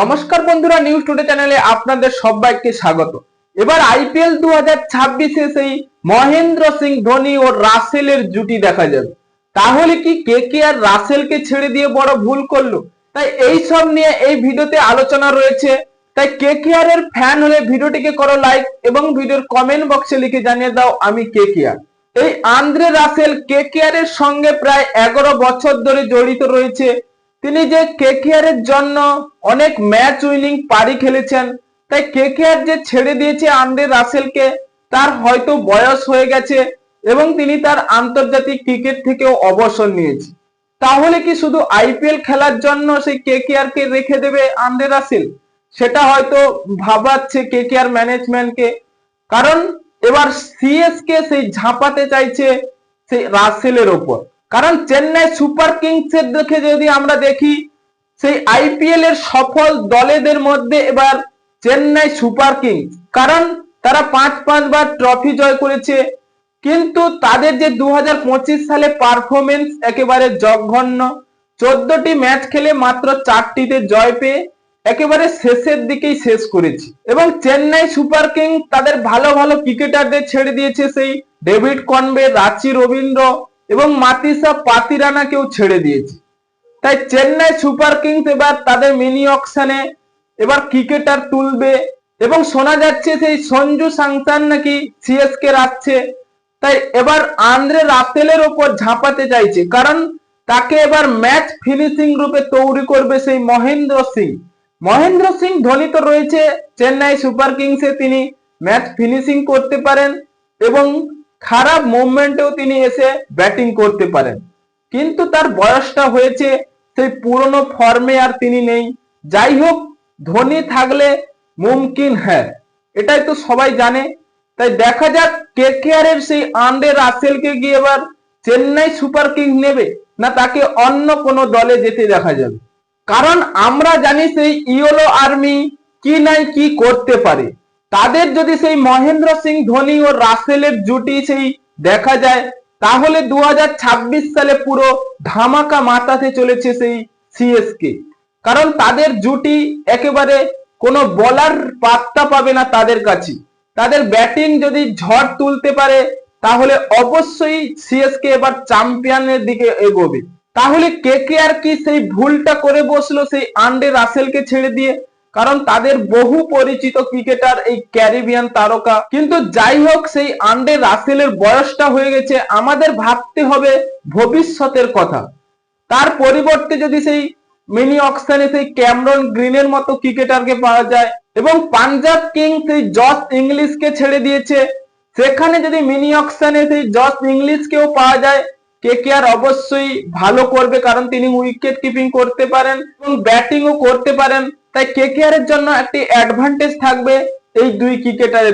নমস্কার বন্ধুরা news today চ্যানেলে আপনাদের সবাইকে স্বাগত। এবার আইপিএল দু হাজার ছাব্বিশে সেই মহেন্দ্র সিং, ধোনি ও রাসেলের জুটি দেখা যাবে। তাহলে কি কে কে আর রাসেলকে ছেড়ে দিয়ে বড় ভুল করল? তাই এই সব নিয়ে এই ভিডিওতে আলোচনা রয়েছে। তাই কে কে আর এর ফ্যান হলে ভিডিওটিকে করো লাইক এবং ভিডিওর কমেন্ট বক্সে লিখে জানিয়ে দাও আমি কে কে আর। এই আন্দ্রে রাসেল কে কে আর এর সঙ্গে প্রায় এগারো বছর ধরে জড়িত রয়েছে। তিনি যে কেকেআর এর জন্য অনেক ম্যাচ উইনিং পারি খেলেছেন, তাই কেকেআর যে ছেড়ে দিয়েছে আন্দ্রে রাসেলকে, তার হয়তো বয়স হয়ে গেছে এবং তিনি তার আন্তর্জাতিক ক্রিকেট থেকেও অবসর নিয়েছে তাহলে কি শুধু আইপিএল খেলার জন্য সেই কেকেআর কে রেখে দেবে আন্দ্রে রাসেল? সেটা হয়তো ভাবাচ্ছে কেকেআর ম্যানেজমেন্টকে কারণ এবার সিএসকে সেই ঝাঁপাতে চাইছে সেই রাসেলের ওপর। কারণ চেন্নাই সুপার কিংস এর দেখে যদি আমরা দেখি, সেই আইপিএল এর সফল দলেদের মধ্যে এবার চেন্নাই সুপার কিংস। কারণ তারা পাঁচ পাঁচবার ট্রফি জয় করেছে, কিন্তু তাদের যে দু হাজার পঁচিশ সালে পারফরমেন্স একেবারে জঘন্য, চোদ্দটি ম্যাচ খেলে মাত্র চারটিতে জয় পেয়ে একেবারে শেষের দিকেই শেষ করেছে। এবং চেন্নাই সুপার কিং তাদের ভালো ভালো ক্রিকেটারদের ছেড়ে দিয়েছে সেই ডেভিড কনবে, রাচি রবীন্দ্র এবং মাতিসা পাতিরানাকেও ছেড়ে দিয়েছে। তাই চেন্নাই সুপার কিংস এবার তাদের মিনি অকশনে এবার ক্রিকেটার তুলবে এবং শোনা যাচ্ছে সেই সঞ্জু সাংসান নাকি সিএসকে রাখছে। তাই এবার আন্দ্রে রাসেলের ওপর ঝাঁপাতে চাইছে, কারণ তাকে এবার ম্যাচ ফিনিশিং রূপে তৈরি করবে সেই মহেন্দ্র সিং। মহেন্দ্র সিং ধোনি তো রয়েছে, চেন্নাই সুপার কিংসে তিনি ম্যাচ ফিনিশিং করতে পারেন এবং খারাপ মুভমেন্টেও তিনি এসে ব্যাটিং করতে পারেন। কিন্তু তার বয়সটা হয়েছে সেই পুরনো ফর্মে আর তিনি নেই। যাই হোক, ধোনি থাকলে মুমকিন হ্যাঁ এটাই তো সবাই জানে। তাই দেখা যাক কে এর সেই আন্ডে রাসেলকে গিয়ে এবার চেন্নাই সুপার কিংস নেবে না তাকে অন্য কোনো দলে যেতে দেখা যাবে। কারণ আমরা জানি সেই ইয়োলো আর্মি কি নাই কি করতে পারে। তাদের যদি সেই মহেন্দ্র সিং, ধোনি ও রাসেলের জুটি সেই দেখা যায়, তাহলে দু হাজার ছাব্বিশ সালে পুরো ধামাকা মাতাতে চলেছে সেই সিএসকে কারণ তাদের জুটি একেবারে কোনো বলার পাত্তা পাবে না তাদের কাছে। তাদের ব্যাটিং যদি ঝড় তুলতে পারে, তাহলে অবশ্যই সিএসকে এবার চ্যাম্পিয়নের দিকে এগোবে। তাহলে কে কে আর কি সেই ভুলটা করে বসল সেই আন্ডে রাসেলকে ছেড়ে দিয়ে? কারণ তাদের বহু পরিচিত ক্রিকেটার এই ক্যারিবিয়ান তারকা। কিন্তু যাই হোক, সেই আন্ডে রাসেলের বয়সটা হয়ে গেছে। আমাদের ভাবতে হবে ভবিষ্যতের কথা। তার পরিবর্তে যদি সেই মিনি অকশনে সেই ক্যামরন গ্রিনের মতো ক্রিকেটারকে পাওয়া যায় এবং পাঞ্জাব কিং সেই জস ইংলিশকে ছেড়ে দিয়েছে, সেখানে যদি মিনি অকশনে সেই জস ইংলিশকেও পাওয়া যায় কে কে আর অবশ্যই ভালো করবে কারণ তিনি উইকেট কিপিং করতে পারেন এবং ব্যাটিংও করতে পারেন। তাই কে কে এর জন্য একটি অ্যাডভান্টেজ থাকবে এই দুই ক্রিকেটারের